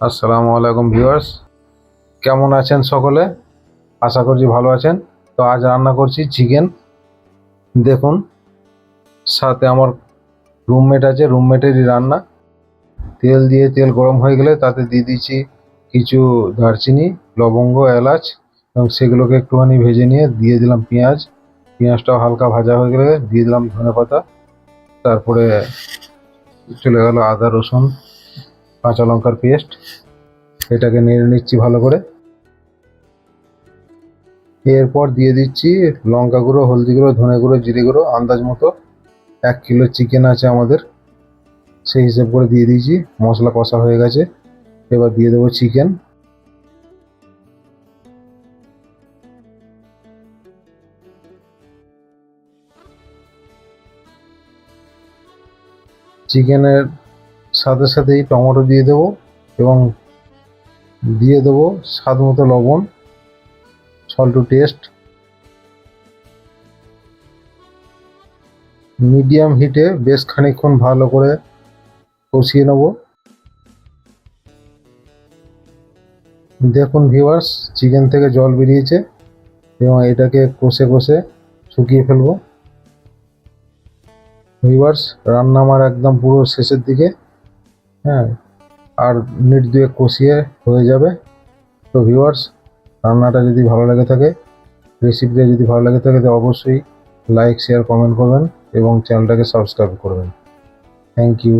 আসসালামু আলাইকুম ভিউয়ার্স। কেমন আছেন সকলে? আশা করছি ভালো আছেন। তো আজ রান্না করছি চিকেন। দেখুন, সাথে আমার রুমমেট আছে, রুমমেটেরই রান্না। তেল দিয়ে তেল গরম হয়ে গেলে তাতে দিয়ে দিচ্ছি কিছু দারচিনি, লবঙ্গ, এলাচ এবং সেগুলোকে একটুখানি ভেজে নিয়ে দিয়ে দিলাম পেঁয়াজ। পেঁয়াজটাও হালকা ভাজা হয়ে গেলে দিয়ে দিলাম ধনে পাতা তারপরে চলে গেল আদা, রসুন কাঁচা লঙ্কার পেস্ট। এটাকে নেড়ে নিচ্ছি ভালো করে। এরপর দিয়ে দিচ্ছি লঙ্কা গুঁড়ো, হলদি গুঁড়ো, ধনে গুঁড়ো, জিরে গুঁড়ো, আন্দাজ মতো। এক কিলো চিকেন আছে আমাদের। সেই হিসেব করে দিয়ে দিয়েছি। মশলা কষা হয়ে গেছে। এবার দিয়ে দেবো চিকেন। চিকেনের সাথে সাথেই টমেটো দিয়ে দেবো এবং দিয়ে দেবো স্বাদ মতো লবণ সল্ট টু টেস্ট মিডিয়াম হিটে বেশ খানিকক্ষণ ভালো করে কষিয়ে নেব। দেখুন ভিউয়ার্স চিকেন থেকে জল বেরিয়েছে এবং এটাকে কষে কষে শুকিয়ে ফেলব। ভিউয়ার্স রান্না আমার একদম পুরো শেষের দিকে। হ্যাঁ আর মিনিট দুয়েক কষিয়ে হয়ে যাবে। তো ভিউয়ার্স রান্নাটা যদি ভালো লেগে থাকে রেসিপিটা যদি ভালো লেগে থাকে, তো অবশ্যই লাইক শেয়ার কমেন্ট করবেন এবং চ্যানেলটাকে সাবস্ক্রাইব করবেন। Thank you